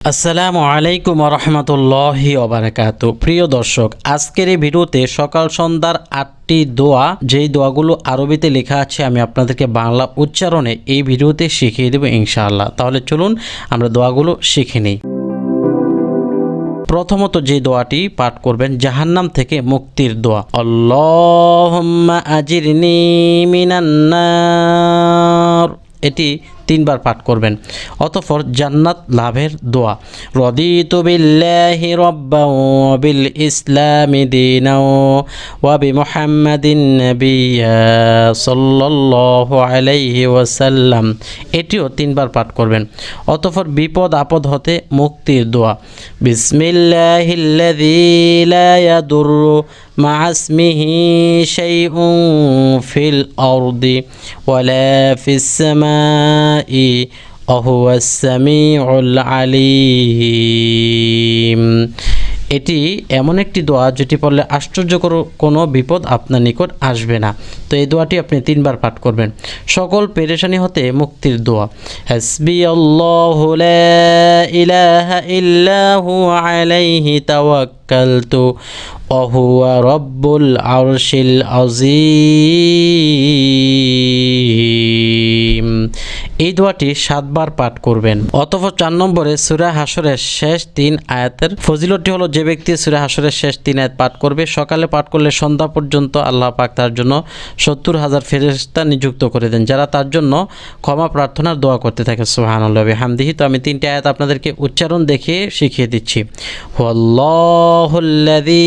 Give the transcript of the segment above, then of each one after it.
আসসালামু আলাইকুম রহমতুল্লাহি ওবারাকাতু। প্রিয় দর্শক, আজকের এই ভিডিওতে সকাল সন্ধ্যার আটটি দোয়া, যেই দোয়াগুলো আরবিতে লেখা আছে, আমি আপনাদেরকে বাংলা উচ্চারণে এই ভিডিওতে শিখিয়ে দেবো ইনশাআল্লাহ। তাহলে চলুন আমরা দোয়াগুলো শিখে নিই। প্রথমত যে দোয়াটি পাঠ করবেন, জাহান্নাম থেকে মুক্তির দোয়া। আজিরনি মিনান্নার। এটি তিনবার পাঠ করবেন অতঃপর জান্নাত লাভের দোয়া রদিতু বিল্লাহি রব্বা ওয়া বিল ইসলামি দীনা ওয়া বিমুহাম্মাদিন নাবিয়্যা সাল্লাল্লাহু আলাইহি ওয়াসাল্লাম এটিও তিনবার পাঠ করবেন অতঃপর বিপদ আপদ হতে মুক্তির দোয়া বিসমিল্লাহিল্লাযী লা ইয়াদুররু مع اسمه شيء في الأرض ولا في السماء আলিম এটি এমন একটি দোয়া যেটি পড়লে আশ্চর্যকর কোনো বিপদ আপনার নিকট আসবে না। তো এই দোয়াটি আপনি তিনবার পাঠ করবেন। সকল পেরেশানি হতে মুক্তির দোয়া। হাসবি আল্লাহু লা ইলাহা ইল্লা হুয়া আলাইহি তাওয়াক্কালতু ওয়া হুয়া রাব্বুল আরশিল আযীম। এই দোয়াটি সাতবার পাঠ করবেন। অতঃপর চার নম্বরে সুরা হাসরের শেষ তিন আয়াতের ফজিলতটি হলো, যে ব্যক্তি সুরা হাসরের শেষ তিন আয়াত পাঠ করবে, সকালে পাঠ করলে সন্ধ্যা পর্যন্ত আল্লাহ পাক তার জন্য সত্তর হাজার ফেরেস্তা নিযুক্ত করে দেন, যারা তার জন্য ক্ষমা প্রার্থনার দোয়া করতে থাকে। সুহানুল্লাহ হামদিহি তো আমি তিনটে আয়াত আপনাদেরকে উচ্চারণ দেখিয়ে শিখিয়ে দিচ্ছি। হল্লাহুল্লাদি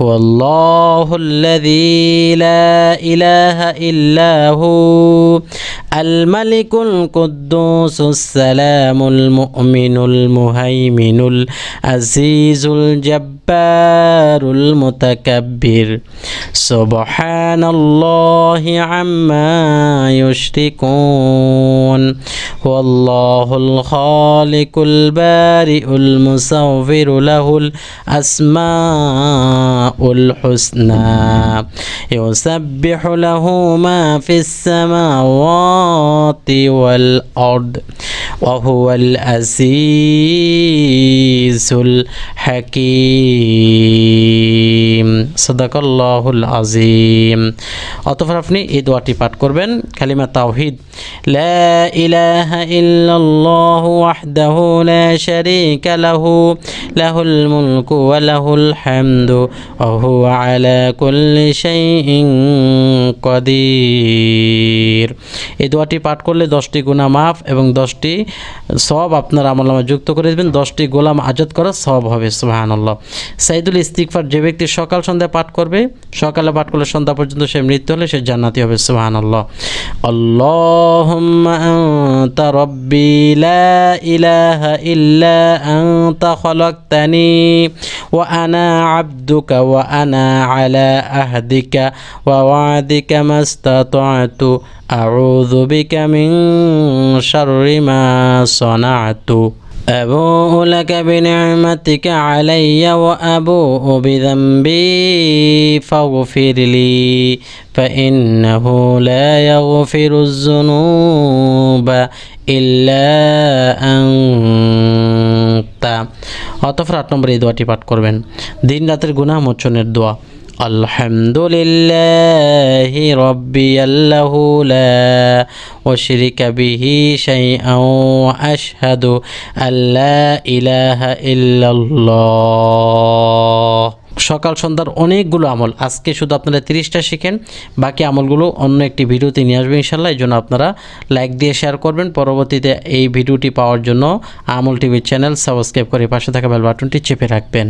والله الذي لا إله إلا هو الملك القدوس السلام المؤمن المهيمن العزيز الجبار المتكبر. سبحان الله عما يشركون. هو الله الخالق البارئ المصور له الأسماء الحسنى. يسبح له ما في السماوات والأرض. ওয়াহুয়াল আজিজুল হাকিম সদাকল্লাহুল আজিম অতঃপর আপনি এই দোয়াটি পাঠ করবেন। কালিমা তাওহিদ। লা ইলাহা ইল্লাল্লাহু ওয়াহদাহু লা শারীকা লাহু, লাহুল মুলকু ওয়া লাহুল হামদু, ওয়া হুয়া আলা কুল্লি শাইইন কাদির। এই দোয়াটি পাঠ করলে দশটি গুণা মাফ এবং দশটি সব আপনার আমলামা যুক্ত করে দেবেন দশটি গোলাম আজাদ করা সব হবে সুবাহান্লাহ সাইদুল ইস্তিকফার যে ব্যক্তি সকাল সন্ধ্যা পাঠ করবে সকালে পাঠ করলে সন্ধ্যা পর্যন্ত সে মৃত্যু হলে সে জান্নাতি হবে সুবাহান্লাহ اللهم أنت ربي لا إله إلا أنت خلقتني وأنا عبدك وأنا على عهدك ووعدك ما استطعت أعوذ بك من شر ما صنعت أبوء لك بنعمتك علي وأبوء بذنبي فاغفر لي فإنه لا يغفر الذنوب إلا أنت অতঃপর আট নম্বর এই দোয়াটি পাঠ করবেন দিন রাতের গুনাহ মোচনের দোয়া الحمد لله ربي الله لا أشرك به شيئا وأشهد أن لا إله إلا الله সকাল সন্ধ্যার অনেকগুলো আমল আজকে শুধু আপনারা তিরিশটা শিখেন বাকি আমলগুলো অন্য একটি ভিডিওতে নিয়ে আসবে ইনশাল্লাহ এই জন্য আপনারা লাইক দিয়ে শেয়ার করবেন পরবর্তীতে এই ভিডিওটি পাওয়ার জন্য আমল টিভির চ্যানেল সাবস্ক্রাইব করে পাশে থাকা বেল বাটনটি চেপে রাখবেন